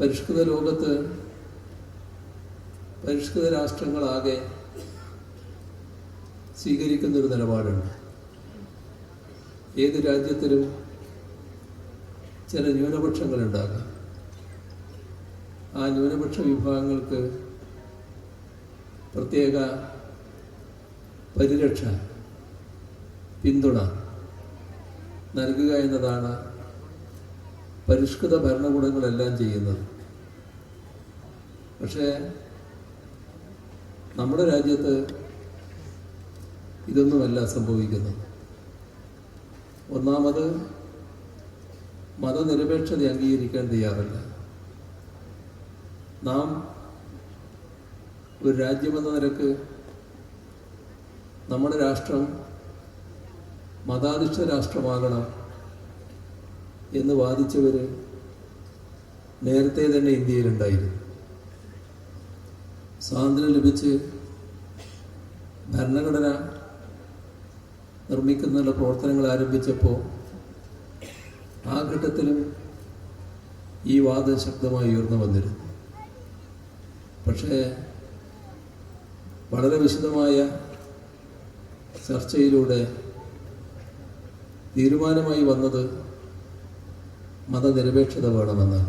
പരിഷ്കൃത ലോകത്ത് പരിഷ്കൃത രാഷ്ട്രങ്ങളാകെ സ്വീകരിക്കുന്നൊരു നിലപാടുണ്ട്. ഏത് രാജ്യത്തിലും ചില ന്യൂനപക്ഷങ്ങൾ ഉണ്ടാകാം ആ ന്യൂനപക്ഷ വിഭാഗങ്ങൾക്ക് പ്രത്യേക പരിരക്ഷ പിന്തുണ നൽകുക എന്നതാണ് പരിഷ്കൃത ഭരണകൂടങ്ങളെല്ലാം ചെയ്യുന്നത്. പക്ഷേ നമ്മുടെ രാജ്യത്ത് ഇതൊന്നുമല്ല സംഭവിക്കുന്നത്. ഒന്നാമത് മതനിരപേക്ഷത അംഗീകരിക്കാൻ തയ്യാറല്ല. നാം ഒരു രാജ്യമെന്ന നിലയ്ക്ക് നമ്മുടെ രാഷ്ട്രം മതാധിഷ്ഠ രാഷ്ട്രമാകണം എന്ന് വാദിച്ചവർ നേരത്തെ തന്നെ ഇന്ത്യയിലുണ്ടായിരുന്നു. സ്വാതന്ത്ര്യം ലഭിച്ച് ഭരണഘടന നിർമ്മിക്കുന്നതിനുള്ള പ്രവർത്തനങ്ങൾ ആരംഭിച്ചപ്പോൾ ആ ഘട്ടത്തിലും ഈ വാദം ശക്തമായി ഉയർന്നു വന്നിരുന്നു. പക്ഷേ വളരെ വിശദമായ ചർച്ചയിലൂടെ തീരുമാനമായി വന്നത് മതനിരപേക്ഷത വേണമെന്ന്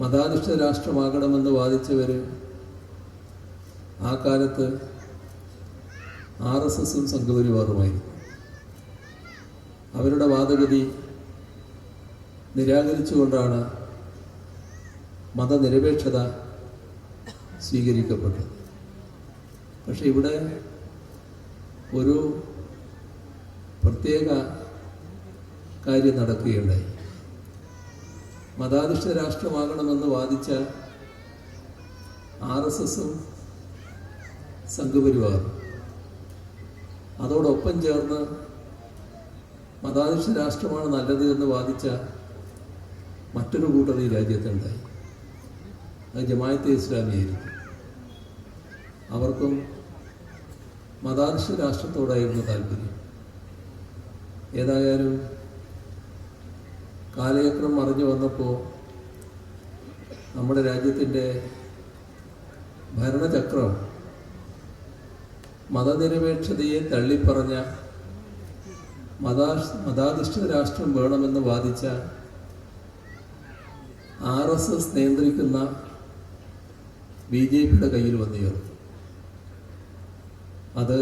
മതാധിഷ്ഠിത രാഷ്ട്രമാകണമെന്ന് വാദിച്ചവർ ആ കാലത്ത് ആർ എസ് എസും സംഘപരിവാറുമായിരുന്നു. അവരുടെ വാദഗതി നിരാകരിച്ചുകൊണ്ടാണ് മതനിരപേക്ഷത സ്വീകരിക്കപ്പെട്ടത്. പക്ഷെ ഇവിടെ ഒരു പ്രത്യേക കാര്യം നടക്കുകയുണ്ടായി. മതാധിഷ്ഠ രാഷ്ട്രമാകണമെന്ന് വാദിച്ച ആർ എസ് എസും സംഘപരിവാറും. അതോടൊപ്പം ചേർന്ന് മതാധിഷ്ഠ രാഷ്ട്രമാണ് നല്ലത് എന്ന് വാദിച്ച മറ്റൊരു കൂട്ടർ ഈ രാജ്യത്തുണ്ടായി. അത് ജമായത്തെ ഇസ്ലാമിയായിരുന്നു അവർക്കും മതാധിഷ്ഠ രാഷ്ട്രത്തോടായിരുന്നു താല്പര്യം. ഏതായാലും കാലചക്രം അറിഞ്ഞു വന്നപ്പോൾ നമ്മുടെ രാജ്യത്തിന്റെ ഭരണചക്രം മതനിരപേക്ഷതയെ തള്ളിപ്പറഞ്ഞ മതാ മതാധിഷ്ഠിത രാഷ്ട്രം വേണമെന്ന് വാദിച്ച ആർ എസ് എസ് നിയന്ത്രിക്കുന്ന ബി ജെ പിയുടെ കയ്യിൽ വന്നുയർന്നു അത്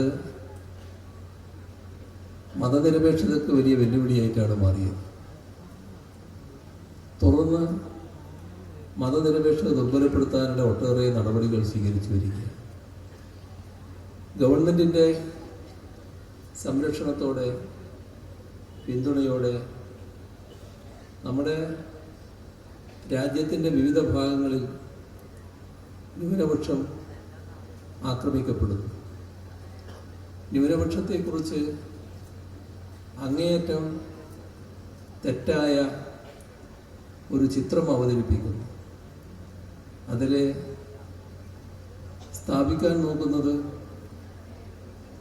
മതനിരപേക്ഷതയ്ക്ക് വലിയ വെല്ലുവിളിയായിട്ടാണ് മാറിയത്. തുടർന്ന് മതനിരപേക്ഷത ദുർബലപ്പെടുത്താനുള്ള ഒട്ടേറെ നടപടികൾ സ്വീകരിച്ചു വരിക ഗവൺമെന്റിന്റെ സംരക്ഷണത്തോടെ പിന്തുണയോടെ നമ്മുടെ രാജ്യത്തിന്റെ വിവിധ ഭാഗങ്ങളിൽ ന്യൂനപക്ഷം ആക്രമിക്കപ്പെടുന്നു. ന്യൂനപക്ഷത്തെക്കുറിച്ച് അങ്ങേയറ്റം തെറ്റായ ഒരു ചിത്രം അവതരിപ്പിക്കുന്നു. അതിലെ സ്ഥാപിക്കാൻ നോക്കുന്നത്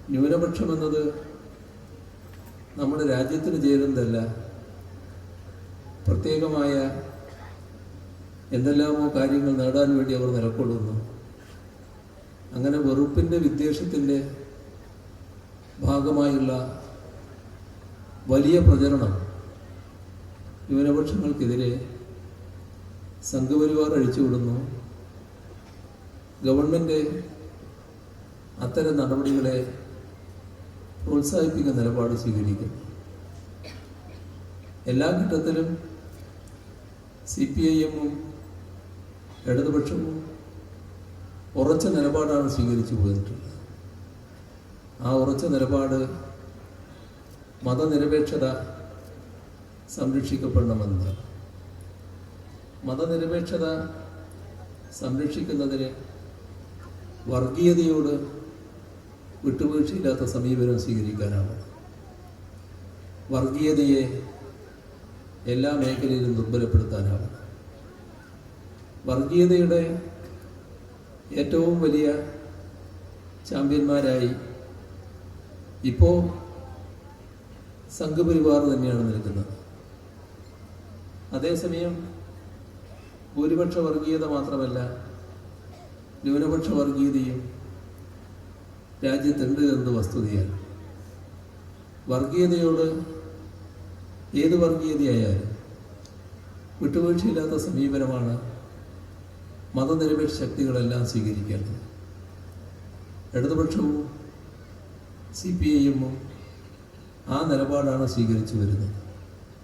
ന്യൂനപക്ഷം എന്നത് നമ്മുടെ രാജ്യത്തിന് ചേരുന്നതല്ല. പ്രത്യേകമായ എന്തെല്ലാമോ കാര്യങ്ങൾ നേടാൻ വേണ്ടി അവർ നിലക്കൊള്ളുന്നു. അങ്ങനെ വെറുപ്പിന്റെ വിദ്വേഷത്തിന്റെ ഭാഗമായുള്ള വലിയ പ്രചരണം ന്യൂനപക്ഷങ്ങൾക്കെതിരെ സംഘപരിവാർ അഴിച്ചുവിടുന്നു ഗവൺമെന്റ് അത്തരം നടപടികളെ പ്രോത്സാഹിപ്പിക്കുന്ന നിലപാട് സ്വീകരിക്കും. എല്ലാ ഘട്ടത്തിലും സി പി ഐ എമ്മും ഇടതുപക്ഷവും ഉറച്ച നിലപാടാണ് സ്വീകരിച്ചു പോയിട്ടുള്ളത്. ആ ഉറച്ച നിലപാട് മതനിരപേക്ഷത സംരക്ഷിക്കപ്പെടണമെന്ന് മതനിരപേക്ഷത സംരക്ഷിക്കുന്നതിന് വർഗീയതയോട് വിട്ടുവീഴ്ചയില്ലാത്ത സമീപനം സ്വീകരിക്കാനാണ്. വർഗീയതയെ എല്ലാ മേഖലയിലും ദുർബലപ്പെടുത്താനാണ്. വർഗീയതയുടെ ഏറ്റവും വലിയ ചാമ്പ്യന്മാരായി ഇപ്പോൾ സംഘപരിവാർ തന്നെയാണ് നിൽക്കുന്നത്. അതേസമയം ഭൂരിപക്ഷ വർഗീയത മാത്രമല്ല ന്യൂനപക്ഷ വർഗീയതയും രാജ്യത്തുണ്ട് എന്നത് വസ്തുതയാണ്. വർഗീയതയോട് ഏത് വർഗീയതയായാലും വിട്ടുവീഴ്ചയില്ലാത്ത സമീപനമാണ് മതനിരപേക്ഷ ശക്തികളെല്ലാം സ്വീകരിക്കേണ്ടത്. ഇടതുപക്ഷവും സി പി ഐ എമ്മും ആ നിലപാടാണ് സ്വീകരിച്ചു വരുന്നത്.